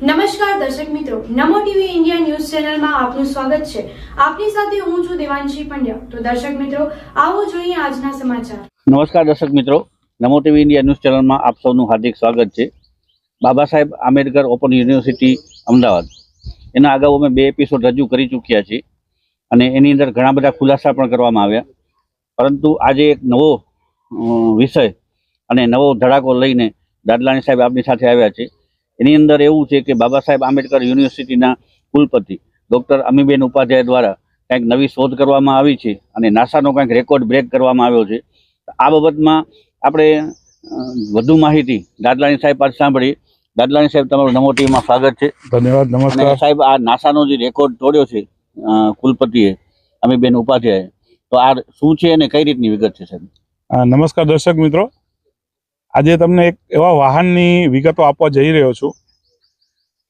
નમસ્કાર દર્શક મિત્રો, નમો ટીવી ઇન્ડિયા ન્યૂઝ ચેનલમાં આપનું સ્વાગત છે. આપની સાથે હું છું દેવાંશી પંડ્યા. તો દર્શક મિત્રો, આવો જોઈએ આજના સમાચાર. નમસ્કાર દર્શક મિત્રો, નમો ટીવી ઇન્ડિયા ન્યૂઝ ચેનલમાં આપ સૌનું હાર્દિક સ્વાગત છે. Baba Saheb Ambedkar open university, Ahmedabad. એના અગાઉ અમે બે એપિસોડ રજૂ કરી ચૂક્યા છીએ અને એની અંદર ઘણા બધા ખુલાસા પણ કરવામાં આવ્યા. પરંતુ આજે એક નવો વિષય અને નવો ધડાકો લઈને દાદલાણી સાહેબ આપની સાથે આવ્યા છે. એની અંદર એવું છે કે બાબા સાહેબ આંબેડકર યુનિવર્સિટીના કુલપતિ ડૉક્ટર અમીબેન ઉપાધ્યાય દ્વારા કંઈક નવી શોધ કરવામાં આવી છે અને નાસાનો કંઈક રેકોર્ડ બ્રેક કરવામાં આવ્યો છે. આ બાબતમાં આપણે વધુ માહિતી દાદલાણી સાહેબ પાસે સાંભળી. દાદલાણી સાહેબ તમારું નમો ટીવીમાં સ્વાગત છે. ધન્યવાદ નમસ્કાર. સાહેબ આ નાસાનો જે રેકોર્ડ તોડ્યો છે કુલપતિએ અમીબેન ઉપાધ્યાય તો આ શું છે અને કઈ રીતની વિગત છે સાહેબ? નમસ્કાર દર્શક મિત્રો. આજે તમને એક એવા વાહનની વિગતો આપવા જઈ રહ્યો છું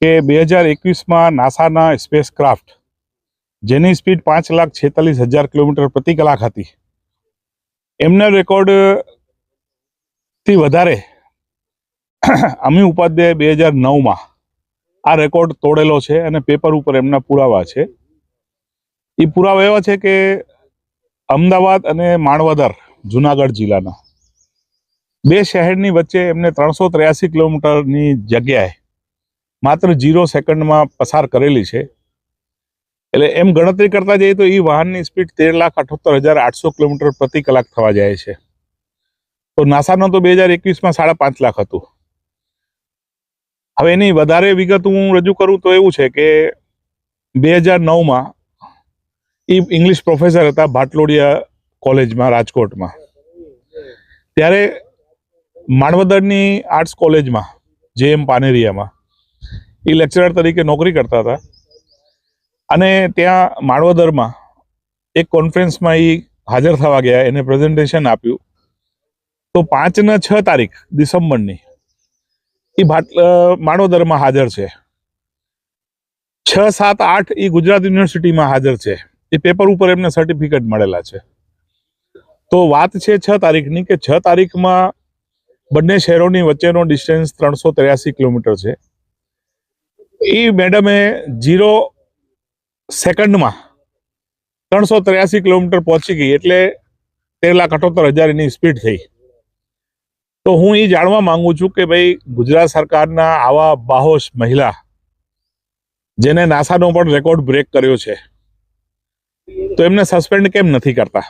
કે બે હજાર એકવીસમાં નાસાના સ્પેસ ક્રાફ્ટ જેની સ્પીડ પાંચ લાખ છેતાલીસ હજાર કિલોમીટર પ્રતિ કલાક હતી. એમના રેકોર્ડથી વધારે અમી ઉપાધ્યાય બે હજાર નવમાં આ રેકોર્ડ તોડેલો છે અને પેપર ઉપર એમના પુરાવા છે. એ પુરાવા એવા છે કે અમદાવાદ અને માણવદર જુનાગઢ જિલ્લાના. બે શહેરની વચ્ચે એમને ત્રણસો ત્ર્યાસી કિલોમીટરની જગ્યાએ માત્ર જીરો સેકન્ડમાં પસાર કરેલી છે. એટલે એમ ગણતરી કરતા જઈએ તો એ વાહનની સ્પીડ તેર લાખ અઠોતર હજાર આઠસો કિલોમીટર પ્રતિ કલાક થવા જાય છે. તો નાસાનો તો બે હજાર એકવીસમાં સાડા પાંચ લાખ હતું. હવે એની વધારે વિગત હું રજૂ કરું તો એવું છે કે બે હજાર નવમાં એ ઇંગ્લિશ પ્રોફેસર હતા ભાટલોડિયા કોલેજમાં, રાજકોટમાં. ત્યારે માણવદરની આર્ટ્સ કોલેજમાં જે એમ પાનેરિયામાં, એ લેક્ચરર તરીકે નોકરી કરતા હતા. અને ત્યાં માણવદરમાં એક કોન્ફરન્સમાં એ હાજર થવા ગયા, એને પ્રેઝન્ટેશન આપ્યું. તો પાંચ ને છ તારીખ, ડિસેમ્બરની, એ ભાટ માણવદરમાં હાજર છે. છ, સાત, આઠ એ ગુજરાત યુનિવર્સિટીમાં હાજર છે. એ પેપર ઉપર એમને સર્ટિફિકેટ મળેલા છે. તો વાત છે છ તારીખની કે છ તારીખમાં બંને શહેરોની વચ્ચેનો ડિસ્ટન્સ ત્રણસો ત્ર્યાસી કિલોમીટર છે. એ મેડમે જીરો સેકન્ડમાં ત્રણસો ત્ર્યાસી કિલોમીટર પહોંચી ગઈ એટલે તેર લાખ અઠોતર હજાર એની સ્પીડ થઈ. તો હું એ જાણવા માંગુ છું કે ભાઈ ગુજરાત સરકારના આવા બાહોશ મહિલા જેને નાસાનો પણ રેકોર્ડ બ્રેક કર્યો છે, તો એમને સસ્પેન્ડ કેમ નથી કરતા?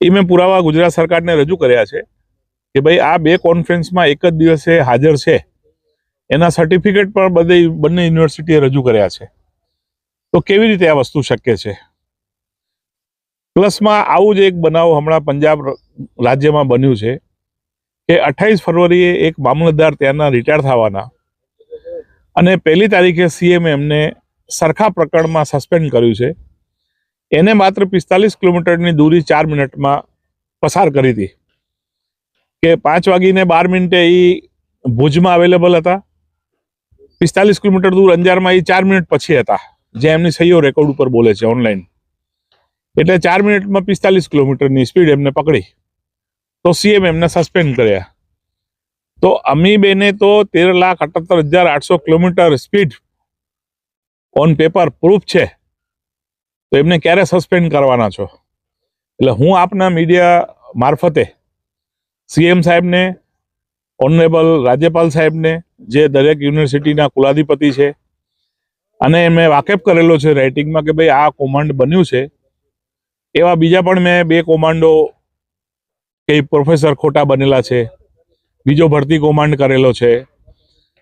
એ મેં પુરાવા ગુજરાત સરકારને રજૂ કર્યા છે. કે ભાઈ આ બે કોન્ફરન્સમાં એક જ દિવસે હાજર છે. એના સર્ટિફિકેટ પણ બધે બંને યુનિવર્સિટીએ રજૂ કર્યા છે. તો કેવી રીતે આ વસ્તુ શક્ય છે? પ્લસમાં આવું જ એક બનાવ હમણાં પંજાબ રાજ્યમાં બન્યું છે કે અઠ્ઠાવીસ ફરવરીએ એક મામલતદાર ત્યાંના રિટાયર થવાના અને પહેલી તારીખે સીએમ એમને સરખા પ્રકરણમાં સસ્પેન્ડ કર્યું છે. એને માત્ર પિસ્તાલીસ કિલોમીટરની દૂરી ચાર મિનિટમાં પસાર કરી હતી. કે પાંચ વાગીને બાર મિનિટે એ ભુજમાં અવેલેબલ હતા. પિસ્તાલીસ કિલોમીટર દૂર અંજારમાં એ ચાર મિનિટ પછી હતા, જે એમની સહીઓ રેકોર્ડ ઉપર બોલે છે ઓનલાઈન એટલે ચાર મિનિટમાં પિસ્તાલીસ કિલોમીટરની સ્પીડ એમને પકડી. તો સીએમ એમને સસ્પેન્ડ કર્યા. તો અમીબેને તો તેર લાખ અઠ્યોતેર હજાર આઠસો kilometre speed on paper proof છે. તો એમને ક્યારે સસ્પેન્ડ કરવાના છો? એટલે હું આપના મીડિયા મારફતે સીએમ સાહેબને, ઓનરેબલ રાજ્યપાલ સાહેબને, જે દરેક યુનિવર્સિટીના કુલાધિપતિ છે, અને મેં વાકેફ કરેલો છે રાઇટિંગમાં કે ભાઈ આ કૌભાંડ બન્યું છે. એવા બીજા પણ મેં બે કૌભાંડો કે પ્રોફેસર ખોટા બનેલા છે, બીજો ભરતી કૌભાંડ કરેલો છે.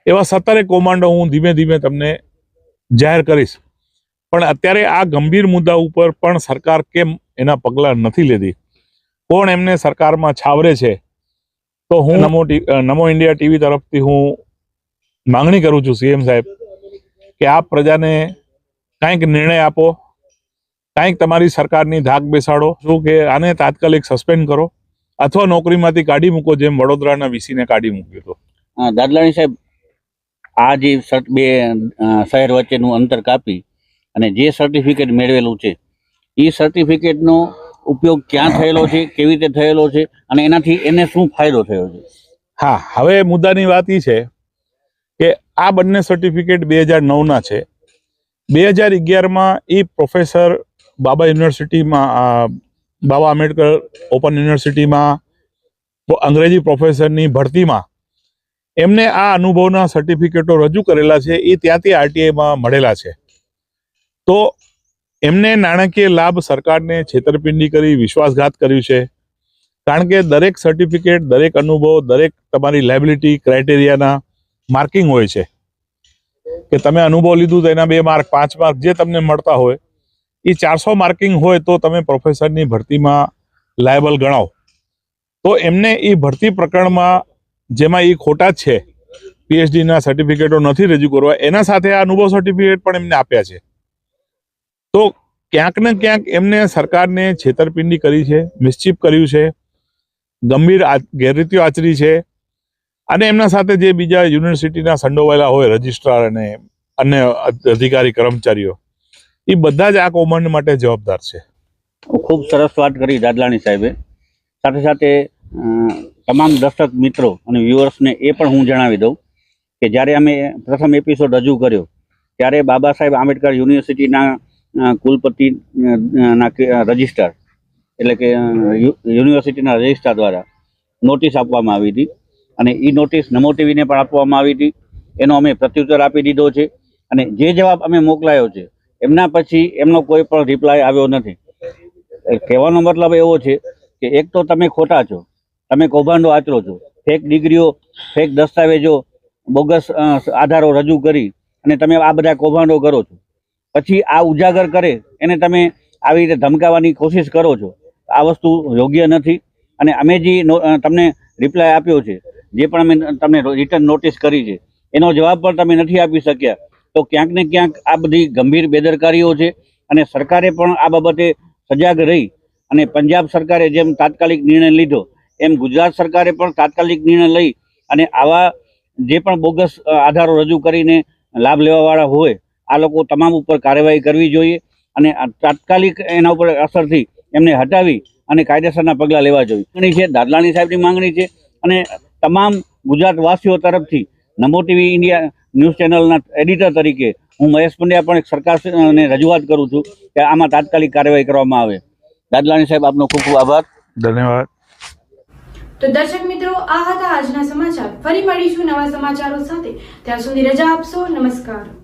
એવા સત્તરે કૌભાંડો હું ધીમે ધીમે તમને જાહેર કરીશ. પણ અત્યારે આ ગંભીર મુદ્દા ઉપર પણ સરકાર કેમ એના પગલાં નથી લેતી કોણ એમને સરકારમાં છાવરે છે? તો હું નમો નમો ઇન્ડિયા ટીવી તરફથી હું માંગણી કરું છું સીએમ સાહેબ કે આપ પ્રજાને કાંઈક નિર્ણય આપો કાંઈક તમારી સરકારની ધાક બેસાડો શું કે આને તાત્કાલિક સસ્પેન્ડ કરો અથવા નોકરીમાંથી કાઢી મૂકો જેમ વડોદરાના વીસીને કાઢી મૂક્યો હતો. દાદલાણી સાહેબ આ જે બે શહેર વચ્ચેનું અંતર કાપી અને જે સર્ટિફિકેટ મેળવેલું છે એ સર્ટિફિકેટનો ઉપયોગ ક્યાં થયેલો છે, કેવી રીતે થયેલો છે અને એનાથી એને શું ફાયદો થયો છે? હા, હવે મુદ્દાની વાત એ છે કે આ બંને સર્ટિફિકેટ બે હજાર નવના છે. બે હજાર અગિયારમાં એ પ્રોફેસર બાબા યુનિવર્સિટીમાં બાબા આંબેડકર ઓપન યુનિવર્સિટીમાં અંગ્રેજી પ્રોફેસરની ભરતીમાં એમને આ અનુભવના સર્ટિફિકેટો રજૂ કરેલા છે એ ત્યાંથી આરટીઆઈમાં મળેલા છે. તો એમને નાણાકીય લાભ સરકારને છેતરપિંડી કરી, વિશ્વાસઘાત કર્યું છે. કારણ કે દરેક સર્ટિફિકેટ દરેક અનુભવ, દરેક તમારી લાયબિલિટી ક્રાઇટેરિયાના માર્કિંગ હોય છે. કે તમે અનુભવ લીધું તો એના બે માર્ક પાંચ માર્ક જે તમને મળતા હોય એ ચારસો માર્કિંગ હોય તો તમે પ્રોફેસરની ભરતીમાં લાયબલ ગણાવો. તો એમને એ ભરતી પ્રકરણમાં જેમાં એ ખોટા છે પીએચડીના સર્ટિફિકેટો નથી રજૂ કરવા, એના સાથે આ અનુભવ સર્ટિફિકેટ પણ એમને આપ્યા છે. તો ક્યાંક ને ક્યાંક એમને સરકારને છેતરપિંડી કરી છે મિસચીપ કર્યું છે, ગંભીર ગેરરીતિઓ આચરી છે. અને એમના સાથે જે બીજા યુનિવર્સિટીના સંડોવાયેલા હોય, રજિસ્ટ્રાર અને અન્ય અધિકારી, કર્મચારીઓ એ બધા જ આ કૌભાંડ માટે જવાબદાર છે. ખૂબ સરસ વાત કરી દાદલાણી સાહેબે. સાથે સાથે તમામ દર્શક મિત્રો અને વ્યુઅર્સને એ પણ હું જણાવી દઉં કે જ્યારે અમે પ્રથમ એપિસોડ રજૂ કર્યો, ત્યારે બાબા સાહેબ આંબેડકર યુનિવર્સિટીના કુલપતિ રજિસ્ટ્રાર એટલે કે યુનિવર્સિટીના રજિસ્ટ્રાર દ્વારા નોટિસ આપવામાં આવી હતી. અને એ નોટિસ નમો ટીવીને પણ આપવામાં આવી હતી. એનો અમે પ્રત્યુત્તર આપી દીધો છે. અને જે જવાબ અમે મોકલાયો છે, એમના પછી એમનો કોઈ પણ રિપ્લાય આવ્યો નથી. કહેવાનો મતલબ એવો છે કે એક તો તમે ખોટા છો, તમે કૌભાંડો આચરો છો ફેક ડિગ્રીઓ ફેક દસ્તાવેજો બોગસ આધારો રજૂ કરી અને તમે આ બધા કૌભાંડો કરો છો. પછી આ ઉજાગર કરે, એને તમે આવી રીતે ધમકાવવાની કોશિશ કરો છો, આ વસ્તુ યોગ્ય નથી. અને અમે જે તમને રિપ્લાય આપ્યો છે, જે પણ અમે તમને રિટર્ન નોટિસ કરી છે, એનો જવાબ પણ તમે નથી આપી શક્યા. તો ક્યાંક ને ક્યાંક આ બધી ગંભીર બેદરકારીઓ છે અને સરકારે પણ આ બાબતે સજાગ રહી. અને પંજાબ સરકારે જેમ તાત્કાલિક નિર્ણય લીધો, એમ ગુજરાત સરકારે પણ તાત્કાલિક નિર્ણય લઈ અને આવા જે પણ બોગસ આધારો રજૂ કરીને લાભ લેવાવાળા હોય આ લોકો તમામ ઉપર કાર્યવાહી કરવી જોઈએ અને આ તાત્કાલિક એના ઉપર અસરથી એમને હટાવી અને કાયદેસરના પગલાં લેવા જોઈએ. માંગણી છે દાદલાણી સાહેબની માંગણી છે અને તમામ ગુજરાતવાસીઓ તરફથી નમો ટીવી ઇન્ડિયા ન્યૂઝ ચેનલના એડિટર તરીકે હું મહેશ પંડ્યા પણ સરકારને રજૂઆત કરું છું કે આમાં તાત્કાલિક કાર્યવાહી કરવામાં આવે. દાદલાણી સાહેબ આપનો ખૂબ ખૂબ આભાર. ધન્યવાદ. તો દર્શક મિત્રો આ હતા આજના સમાચાર. ફરી મળીશું નવા સમાચારો સાથે. ત્યાં સુધી રજા આપશો. નમસ્કાર.